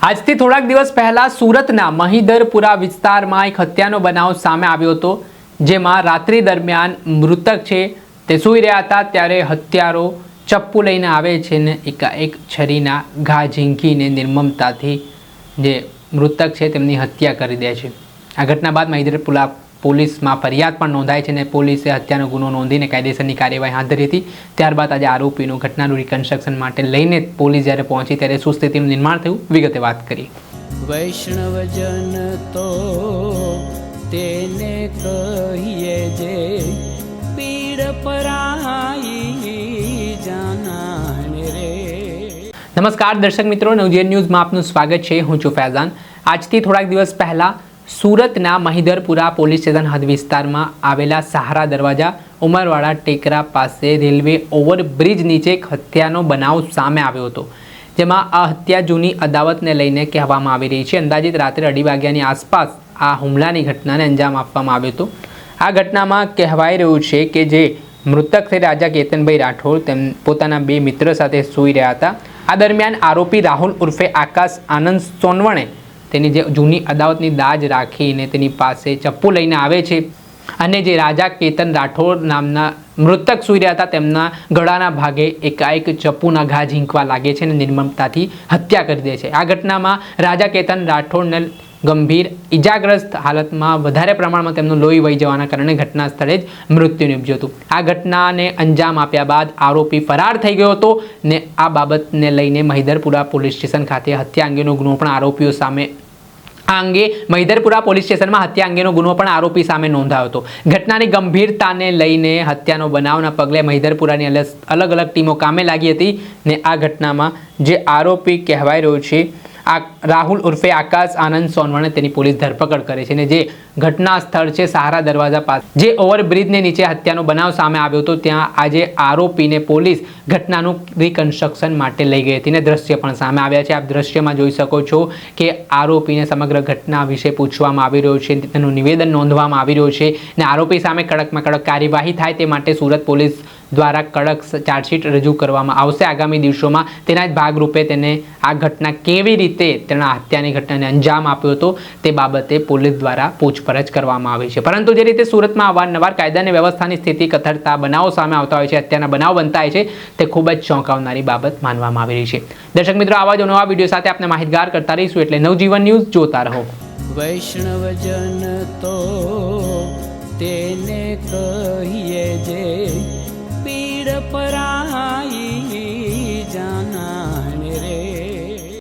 આજથી થોડાક દિવસ પહેલા સુરતના મહીધરપુરા વિસ્તારમાં એક હત્યાનો બનાવ સામે આવ્યો હતો, જેમાં રાત્રિ દરમિયાન મૃતક છે તે સૂઈ રહ્યા હતા, ત્યારે હત્યારો ચપ્પુ લઈને આવે છે ને એકાએક છરીના ઘા ઝીંકીને નિર્મમતાથી જે મૃતક છે તેમની હત્યા કરી દે છે. આ ઘટના બાદ મહીધરપુરા પોલીસમાં ફરિયાદ પણ નોંધાઈ છે અને પોલીસે હત્યાનો ગુનો નોંધીને કાયદેસરની કાર્યવાહી હાથ ધરી હતી. ત્યારબાદ આજે આરોપીનું ઘટનાનું રિકન્સ્ટ્રક્શન માટે લઈને પોલીસ જ્યારે પહોંચી ત્યારે સુસ્થિતિનું સ્થિતિનું નિર્માણ થયું? વિગતે વાત કરી વૈષ્ણવજન તો તેને કહીએ જે પીડ પરાઈ જાનાને રે. નમસ્કાર દર્શક મિત્રો નવજીવન ન્યૂઝમાં આપનું સ્વાગત છે. હું છું ફૈઝાન. આજથી થોડાક દિવસ પહેલાં સુરતના મહિધરપુરા પોલીસ સ્ટેશન હદ વિસ્તારમાં આવેલા સહારા દરવાજા ઉમરવાડા ટેકરા પાસે રેલવે ઓવરબ્રિજ નીચે એક હત્યાનો બનાવ સામે આવ્યો હતો, જેમાં આ હત્યા જૂની અદાવતને લઈને કહેવામાં આવી રહી છે. અંદાજિત રાત્રે અઢી વાગ્યાની આસપાસ આ હુમલાની ઘટનાને અંજામ આપવામાં આવ્યો હતો. આ ઘટનામાં કહેવાઈ રહ્યું છે કે જે મૃતક થઈ રાજા કેતનભાઈ રાઠોડ, તેમ પોતાના બે મિત્ર સાથે સૂઈ રહ્યા હતા. આ દરમિયાન આરોપી રાહુલ ઉર્ફે આકાશ આનંદ સોનવણે તેની જે જૂની અદાવતની દાજ રાખીને તેની પાસે ચપ્પુ લઈને આવે છે અને જે રાજા કેતન રાઠોડ નામના મૃતક સૂઈ રહ્યા હતા તેમના ગળાના ભાગે એકાએક ચપ્પુના ઘા ઝીંકવા લાગે છે અને નિર્મમતાથી હત્યા કરી દે છે. આ ઘટનામાં રાજા કેતન રાઠોડને ગંભીર ઈજાગ્રસ્ત હાલતમાં વધારે પ્રમાણમાં તેમનું લોહી વહી જવાના કારણે ઘટના સ્થળે જ મૃત્યુ નિપજ્યું હતું. આ ઘટનાને અંજામ આપ્યા બાદ આરોપી ફરાર થઈ ગયો હતો ને આ બાબતને લઈને મહિધરપુરા પોલીસ સ્ટેશન ખાતે હત્યા અંગેનો ગુનો પણ આરોપીઓ સામે આ અંગે મહિધરપુરા પોલીસ સ્ટેશનમાં હત્યા અંગેનો ગુનો પણ આરોપી સામે નોંધાયો હતો. ઘટનાની ગંભીરતાને લઈને હત્યાનો બનાવના પગલે મહિધરપુરાની અલગ અલગ અલગ ટીમો કામે લાગી હતી ને આ ઘટનામાં જે આરોપી કહેવાઈ રહ્યો છે આ રાહુલ ઉર્ફે આકાશ આનંદ સોનવણે તેની પોલીસ ધરપકડ કરે છે અને જે ઘટના સ્થળ છે સહારા દરવાજા પાસે, જે ઓવરબ્રિજને નીચે હત્યાનો બનાવ સામે આવ્યો હતો, ત્યાં આજે આરોપીને પોલીસ ઘટનાનું રિકન્સ્ટ્રક્શન માટે લઈ ગઈ હતી. અને દ્રશ્ય પણ સામે આવ્યા છે. આપ દ્રશ્યમાં જોઈ શકો છો કે આરોપીને સમગ્ર ઘટના વિશે પૂછવામાં આવી રહ્યું છે. તેનું નિવેદન નોંધવામાં આવી રહ્યું છે. અને આરોપી સામે કડકમાં કડક કાર્યવાહી થાય તે માટે સુરત પોલીસ દ્વારા કડક ચાર્જશીટ રજૂ કરવામાં આવશે. આગામી દિવસોમાં તેના જ ભાગરૂપે તેને આ ઘટના કેવી રીતે તેના હત્યાની ઘટનાને અંજામ આપ્યો હતો તે બાબતે પોલીસ દ્વારા પૂછપરછ કરવામાં આવી છે. પરંતુ જે રીતે સુરતમાં અવારનવાર કાયદા અને વ્યવસ્થાની સ્થિતિ કથળતા બનાવો સામે આવતા હોય છે, હત્યાના બનાવ બનતા હોય છે, તે ખૂબ જ ચોંકાવનારી બાબત માનવામાં આવી રહી છે. દર્શક મિત્રો, આવા જ નવા વીડિયો સાથે આપણે માહિતગાર કરતા રહીશું એટલે નવજીવન ન્યૂઝ જોતા રહો. વૈષ્ણવજન તો તેને કહીએ જે